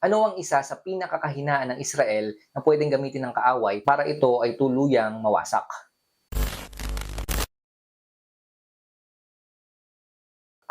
ano ang isa sa pinakakahinaan ng Israel na pwedeng gamitin ng kaaway para ito ay tuluyang mawasak?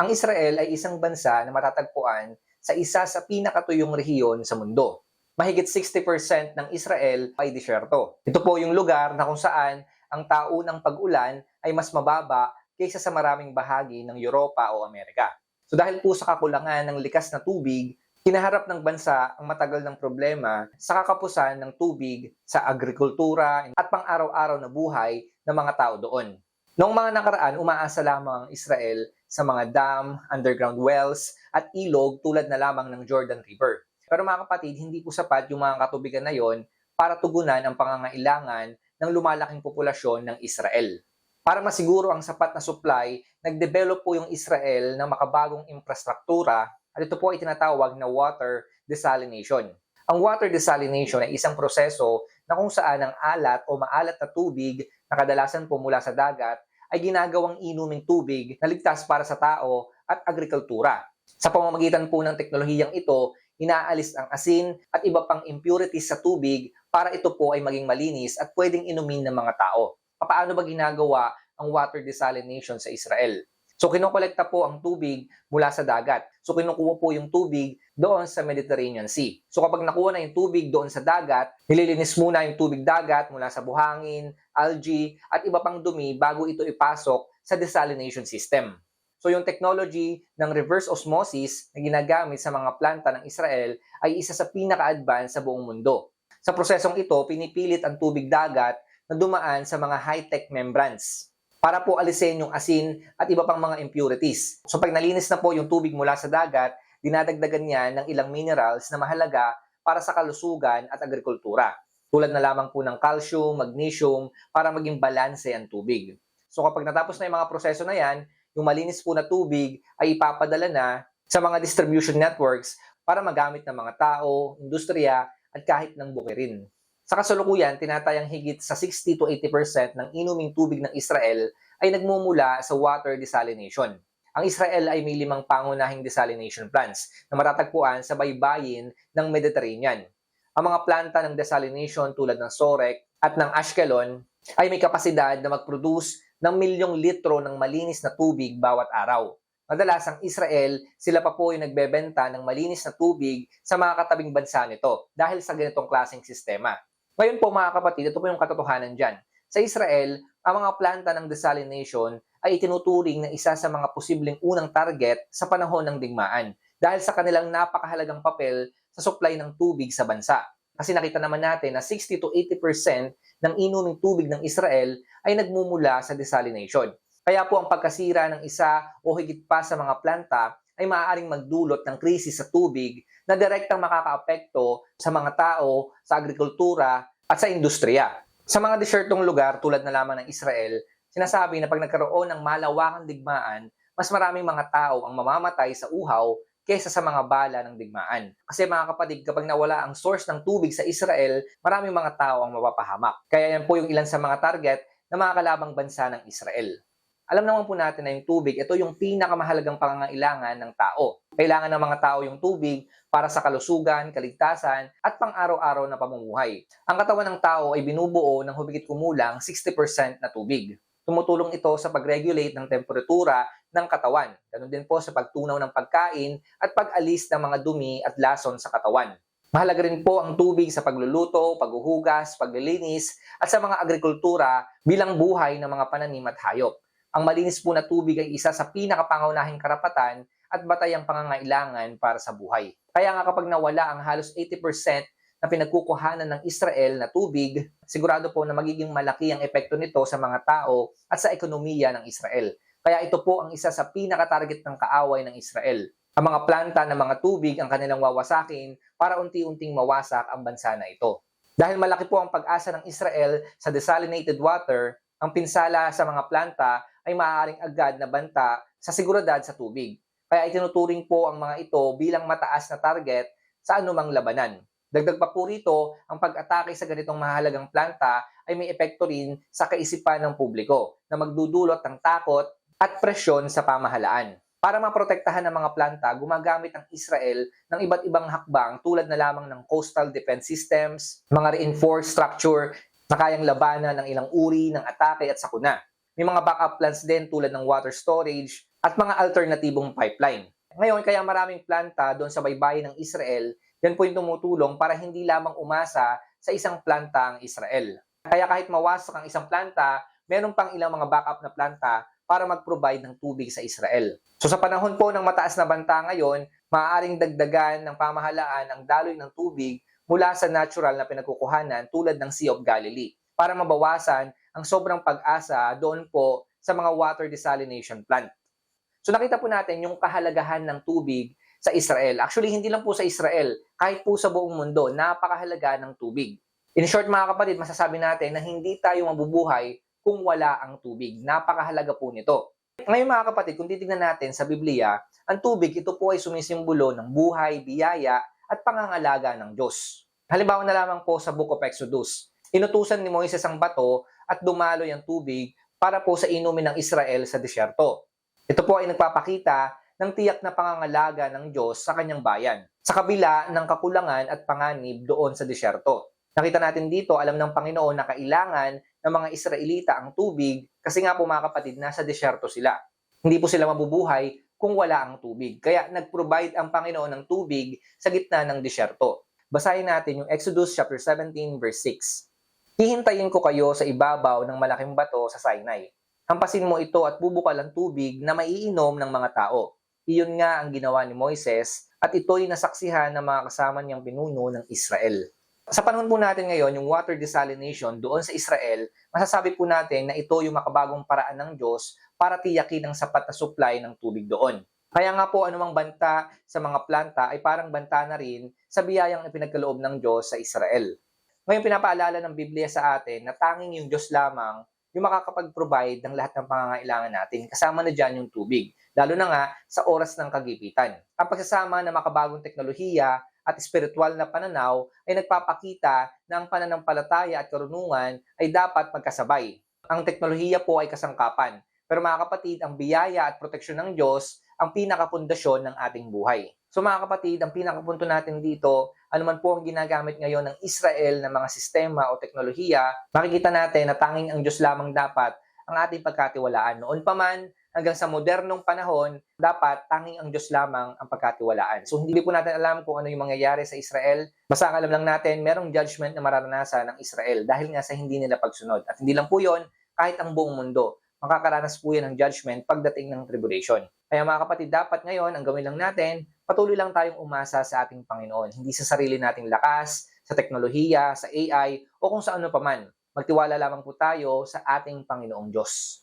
Ang Israel ay isang bansa na matatagpuan sa isa sa pinakatuyong rehiyon sa mundo. Mahigit 60% ng Israel ay disyerto. Ito po yung lugar na kung saan ang taunang pag-ulan ay mas mababa kaysa sa maraming bahagi ng Europa o Amerika. So dahil po sa kakulangan ng likas na tubig, kinaharap ng bansa ang matagal ng problema sa kakapusan ng tubig sa agrikultura at pang-araw-araw na buhay ng mga tao doon. Noong mga nakaraan, umaasa lamang ang Israel sa mga dam, underground wells, at ilog tulad na lamang ng Jordan River. Pero mga kapatid, hindi po sapat yung mga katubigan na yon para tugunan ang pangangailangan ng lumalaking populasyon ng Israel. Para masiguro ang sapat na supply, nag-develop po yung Israel ng makabagong infrastruktura at ito po ay tinatawag na water desalination. Ang water desalination ay isang proseso na kung saan ang alat o maalat na tubig na kadalasan po mula sa dagat ay ginagawang inuming tubig na ligtas para sa tao at agrikultura. Sa pamamagitan po ng teknolohiyang ito, inaalis ang asin at iba pang impurities sa tubig para ito po ay maging malinis at pwedeng inumin ng mga tao. Paano ba ginagawa ang water desalination sa Israel? So kinokolekta po ang tubig mula sa dagat. So kinukuha po yung tubig doon sa Mediterranean Sea. So kapag nakuha na yung tubig doon sa dagat, nililinis muna yung tubig dagat mula sa buhangin, algae, at iba pang dumi bago ito ipasok sa desalination system. So yung technology ng reverse osmosis na ginagamit sa mga planta ng Israel ay isa sa pinaka-advance sa buong mundo. Sa prosesong ito, pinipilit ang tubig dagat na dumaan sa mga high-tech membranes para po alisin yung asin at iba pang mga impurities. So pag nalinis na po yung tubig mula sa dagat, dinadagdagan niya ng ilang minerals na mahalaga para sa kalusugan at agrikultura. Tulad na lamang po ng calcium, magnesium, para maging balanse ang tubig. So kapag natapos na yung mga proseso na yan, yung malinis po na tubig ay ipapadala na sa mga distribution networks para magamit ng mga tao, industriya, at kahit ng bukirin. Sa kasalukuyan, tinatayang higit sa 60 to 80% ng inuming tubig ng Israel ay nagmumula sa water desalination. Ang Israel ay may limang pangunahing desalination plants na matatagpuan sa baybayin ng Mediterranean. Ang mga planta ng desalination tulad ng Sorek at ng Ashkelon ay may kapasidad na mag-produce ng milyong litro ng malinis na tubig bawat araw. Madalas ang Israel, sila pa po yung nagbebenta ng malinis na tubig sa mga katabing bansa nito dahil sa ganitong klaseng sistema. Ngayon po mga kapatid, ito po yung katotohanan dyan. Sa Israel, ang mga planta ng desalination ay itinuturing na isa sa mga posibleng unang target sa panahon ng digmaan dahil sa kanilang napakahalagang papel sa supply ng tubig sa bansa. Kasi nakita naman natin na 60 to 80% ng inuming tubig ng Israel ay nagmumula sa desalination. Kaya po ang pagkasira ng isa o higit pa sa mga planta ay maaaring magdulot ng krisis sa tubig na direktang makakaapekto sa mga tao, sa agrikultura at sa industriya. Sa mga desertong lugar tulad na lamang ng Israel, sinasabi na pag nagkaroon ng malawakang digmaan, mas maraming mga tao ang mamamatay sa uhaw kaysa sa mga bala ng digmaan. Kasi mga kapatid, kapag nawala ang source ng tubig sa Israel, maraming mga tao ang mapapahamak. Kaya yan po yung ilan sa mga target ng mga kalabang bansa ng Israel. Alam naman po natin na yung tubig, ito yung pinakamahalagang pangangailangan ng tao. Kailangan ng mga tao yung tubig para sa kalusugan, kaligtasan, at pang-araw-araw na pamumuhay. Ang katawan ng tao ay binubuo ng hubigit kumulang 60% na tubig. Tumutulong ito sa pag-regulate ng temperatura ng katawan. Ganon din po sa pagtunaw ng pagkain at pag-alis ng mga dumi at lason sa katawan. Mahalaga rin po ang tubig sa pagluluto, paghuhugas, paglilinis, at sa mga agrikultura bilang buhay ng mga pananim at hayop. Ang malinis po na tubig ay isa sa pinakapangunahing karapatan at batayang pangangailangan para sa buhay. Kaya nga kapag nawala ang halos 80% na pinagkukuhanan ng Israel na tubig, sigurado po na magiging malaki ang epekto nito sa mga tao at sa ekonomiya ng Israel. Kaya ito po ang isa sa pinaka-target ng kaaway ng Israel. Ang mga planta ng mga tubig ang kanilang wawasakin para unti-unting mawasak ang bansa na ito. Dahil malaki po ang pag-asa ng Israel sa desalinated water, ang pinsala sa mga planta ay maaaring agad na banta sa seguridad sa tubig. Kaya itinuturing po ang mga ito bilang mataas na target sa anumang labanan. Dagdag pa po rito, ang pag-atake sa ganitong mahalagang planta ay may epekto rin sa kaisipan ng publiko na magdudulot ng takot at presyon sa pamahalaan. Para maprotektahan ng mga planta, gumagamit ang Israel ng iba't ibang hakbang tulad na lamang ng coastal defense systems, mga reinforced structure na kayang labanan ng ilang uri ng atake at sakuna. May mga backup plans din tulad ng water storage at mga alternatibong pipeline. Ngayon, kaya maraming planta doon sa baybayin ng Israel, yan po yung tumutulong para hindi lamang umasa sa isang planta ang Israel. Kaya kahit mawasak ang isang planta, meron pang ilang mga backup na planta para mag-provide ng tubig sa Israel. So sa panahon po ng mataas na banta ngayon, maaaring dagdagan ng pamahalaan ang daloy ng tubig mula sa natural na pinagkukuhanan tulad ng Sea of Galilee para mabawasan ang sobrang pag-asa doon po sa mga water desalination plant. So nakita po natin yung kahalagahan ng tubig sa Israel. Actually, hindi lang po sa Israel, kahit po sa buong mundo, napakahalaga ng tubig. In short mga kapatid, masasabi natin na hindi tayo mabubuhay kung wala ang tubig. Napakahalaga po nito. Ngayon mga kapatid, kung titignan natin sa Biblia, ang tubig ito po ay sumisimbolo ng buhay, biyaya at pangangalaga ng Diyos. Halimbawa na lamang po sa Book of Exodus. Inutusan ni Moises ang bato at dumaloy ang tubig para po sa inumin ng Israel sa disyerto. Ito po ay nagpapakita ng tiyak na pangangalaga ng Diyos sa kanyang bayan, sa kabila ng kakulangan at panganib doon sa disyerto. Nakita natin dito, alam ng Panginoon na kailangan ng mga Israelita ang tubig kasi nga po mga kapatid, nasa disyerto sila. Hindi po sila mabubuhay kung wala ang tubig. Kaya nag-provide ang Panginoon ng tubig sa gitna ng disyerto. Basahin natin yung Exodus chapter 17 verse 6. Hihintayin ko kayo sa ibabaw ng malaking bato sa Sinai. Hampasin mo ito at bubukal ang tubig na maiinom ng mga tao. Iyon nga ang ginawa ni Moises at ito'y nasaksihan ng mga kasama niyang pinuno ng Israel. Sa panahon po natin ngayon, yung water desalination doon sa Israel, masasabi po natin na ito yung makabagong paraan ng Diyos para tiyakin ang sapat na supply ng tubig doon. Kaya nga po anumang banta sa mga planta ay parang banta na rin sa biyayang ipinagkaloob ng Diyos sa Israel. Ngayon pinapaalala ng Biblia sa atin na tanging yung Diyos lamang yung makakapag-provide ng lahat ng pangangailangan natin. Kasama na dyan yung tubig, lalo na nga sa oras ng kagipitan. Ang pagsasama ng makabagong teknolohiya at espiritual na pananaw ay nagpapakita na ang pananampalataya at karunungan ay dapat magkasabay. Ang teknolohiya po ay kasangkapan. Pero mga kapatid, ang biyaya at proteksyon ng Diyos ang pinakapundasyon ng ating buhay. So mga kapatid, ang pinakapunto natin dito, ano man po ang ginagamit ngayon ng Israel na mga sistema o teknolohiya, makikita natin na tanging ang Diyos lamang dapat ang ating pagkatiwalaan. Noon pa man, hanggang sa modernong panahon, dapat tanging ang Diyos lamang ang pagkatiwalaan. So hindi po natin alam kung ano yung mangyayari sa Israel. Basta alam lang natin, merong judgment na mararanasan ng Israel dahil nga sa hindi nila pagsunod. At hindi lang po yon kahit ang buong mundo. Makakaranas po yan ng judgment pagdating ng tribulation. Kaya mga kapatid, dapat ngayon, ang gawin lang natin, patuloy lang tayong umasa sa ating Panginoon. Hindi sa sarili nating lakas, sa teknolohiya, sa AI, o kung sa ano paman. Magtiwala lamang po tayo sa ating Panginoong Diyos.